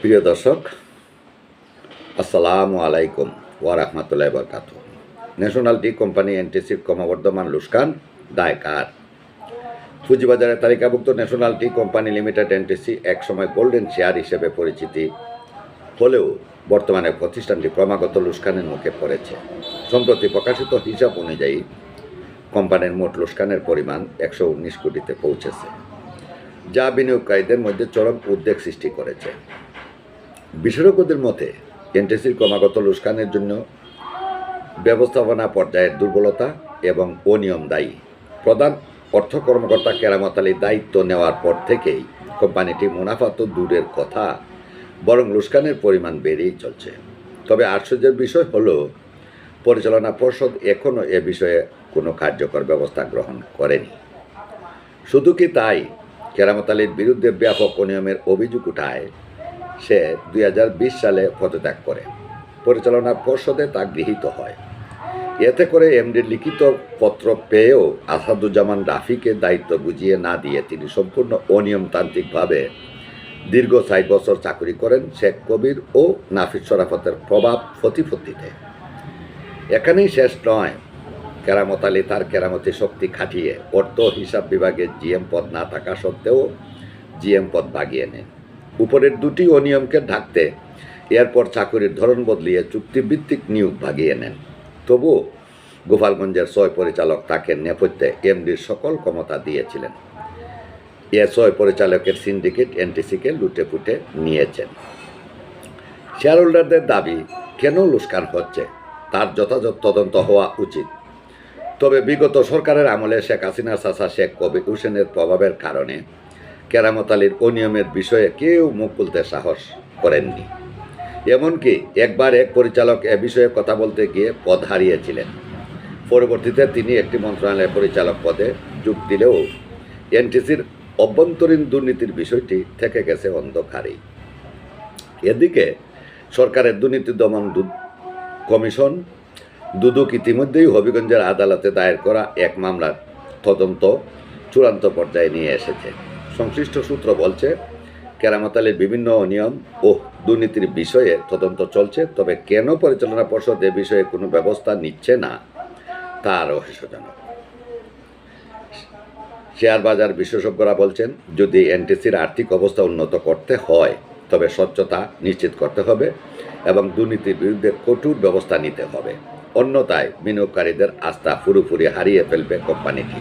প্রিয় দর্শক, আসসালামু আলাইকুম ওয়া রাহমাতুল্লাহি ওয়া বারাকাতুহু। ন্যাশনাল টি কোম্পানি এনটিসির ক্রমবর্ধমান লুস্কান দায় কার পুঁজিবাজারে তালিকাভুক্ত National Tea Company Limited NTC একসময় গোল্ডেন শেয়ার হিসেবে পরিচিতি হলেও বর্তমানে প্রতিষ্ঠানটি ক্রমাগত লুস্কানের মুখে পড়েছে। সম্প্রতি প্রকাশিত হিসাব অনুযায়ী কোম্পানির মোট লুস্কানের পরিমাণ একশো উনিশ কোটিতে পৌঁছেছে, যা বিনিয়োগকারীদের মধ্যে চরম উদ্বেগ সৃষ্টি করেছে। বিশেষজ্ঞদের মতে এনটিসির ক্রমাগত লুস্কানের জন্য ব্যবস্থাপনা পর্যায়ের দুর্বলতা এবং অনিয়ম দায়ী প্রধান অর্থ কর্মকর্তা কেরামত আলীর দায়িত্ব নেওয়ার পর থেকেই কোম্পানিটি মুনাফা তো দূরের কথা, বরং লুস্কানের পরিমাণ বেড়েই চলছে। তবে আশ্চর্যের বিষয় হলো, পরিচালনা পর্ষদ এখনও এ বিষয়ে কোনো কার্যকর ব্যবস্থা গ্রহণ করেনি। শুধু কি তাই, কেরামত আলীর বিরুদ্ধে ব্যাপক অনিয়মের অভিযোগ উঠায় সে দুই হাজার বিশ সালে পদত্যাগ করে। পরিচালনা পর্ষদে তা গৃহীত হয়। এতে করে এমডির লিখিত পত্র পেয়েও আসাদুজ্জামান রাফিকে দায়িত্ব বুঝিয়ে না দিয়ে তিনি সম্পূর্ণ অনিয়মতান্ত্রিকভাবে দীর্ঘ ষাট বছর চাকরি করেন শেখ কবির ও নাফিস শরাফতের প্রভাব প্রতিপত্তিতে এখানেই শেষ নয়। কেরামত আলী তার কেরামতি শক্তি খাটিয়ে অর্থ হিসাব বিভাগের জিএম পদ না থাকা সত্ত্বেও জিএম পদ বাগিয়ে নেন। উপরের দুটি অনিয়মকে ঢাকতে এরপর চাকরির ধরন বদলিয়ে চুক্তিভিত্তিক নিয়োগ ভাগিয়ে নেন। তবু গোপালগঞ্জের ছয় পরিচালক তাকে নেপথ্যে এমডির সকল ক্ষমতা দিয়েছিলেন। এ ছয় পরিচালকের সিন্ডিকেট এনটিসিকে লুটে ফুটে নিয়েছেন। শেয়ার হোল্ডারদের দাবি, কেন লুস্কান হচ্ছে? তার যথাযথ তদন্ত হওয়া উচিত। তবে বিগত সরকারের আমলে শেখ হাসিনা চাচা শেখ কবির হোসেনের প্রভাবের কারণে কেরামত আলীর অনিয়মের বিষয়ে কেউ মুখ খুলতে সাহস করেননি। এমনকি একবার এক পরিচালক এ বিষয়ে কথা বলতে গিয়ে পদ হারিয়েছিলেন। পরবর্তীতে তিনি একটি মন্ত্রণালয়ের পরিচালক পদে যোগ দিলেও এনটিসির অভ্যন্তরীণ দুর্নীতির বিষয়টি থেকে গেছে অন্ধকারেই এদিকে সরকারের দুর্নীতি দমন কমিশন দুদক ইতিমধ্যেই হবিগঞ্জের আদালতে দায়ের করা এক মামলার তদন্ত চূড়ান্ত পর্যায়ে নিয়ে এসেছে। সংশ্লিষ্ট সূত্র বলছে কেরামত আলীর বিভিন্ন অনিয়ম ও দুর্নীতির বিষয়ে তদন্ত চলছে, তবে কেন পরিচালনা পর্ষদ এ বিষয়ে কোনো ব্যবস্থা নিচ্ছে না, তা রহস্যজনক শেয়ার বাজার বিশেষজ্ঞরা বলছেন, যদি এনটিসির আর্থিক অবস্থা উন্নত করতে হয়, তবে স্বচ্ছতা নিশ্চিত করতে হবে এবং দুর্নীতির বিরুদ্ধে কঠোর ব্যবস্থা নিতে হবে। অন্যথায় বিনিয়োগকারীদের আস্থা পুরোপুরি হারিয়ে ফেলবে কোম্পানিটি।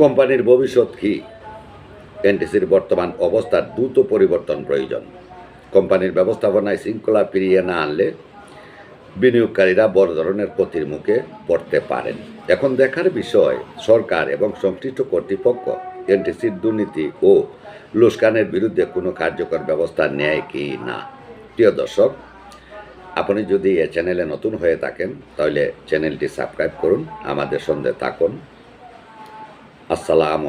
কোম্পানির ভবিষ্যৎ কি? এনটিসির বর্তমান অবস্থার দ্রুত পরিবর্তন প্রয়োজন। কোম্পানির ব্যবস্থাপনায় শৃঙ্খলা ফিরিয়ে না আনলে বিনিয়োগকারীরা বড় ধরনের ক্ষতির মুখে পড়তে পারেন। এখন দেখার বিষয়, সরকার এবং সংশ্লিষ্ট কর্তৃপক্ষ এনটিসির দুর্নীতি ও লুস্কানের বিরুদ্ধে কোনো কার্যকর ব্যবস্থা নেয় কি না? প্রিয় দর্শক, আপনি যদি এ চ্যানেলে নতুন হয়ে থাকেন, তাহলে চ্যানেলটি সাবস্ক্রাইব করুন, আমাদের সঙ্গে থাকুন। আসসালামু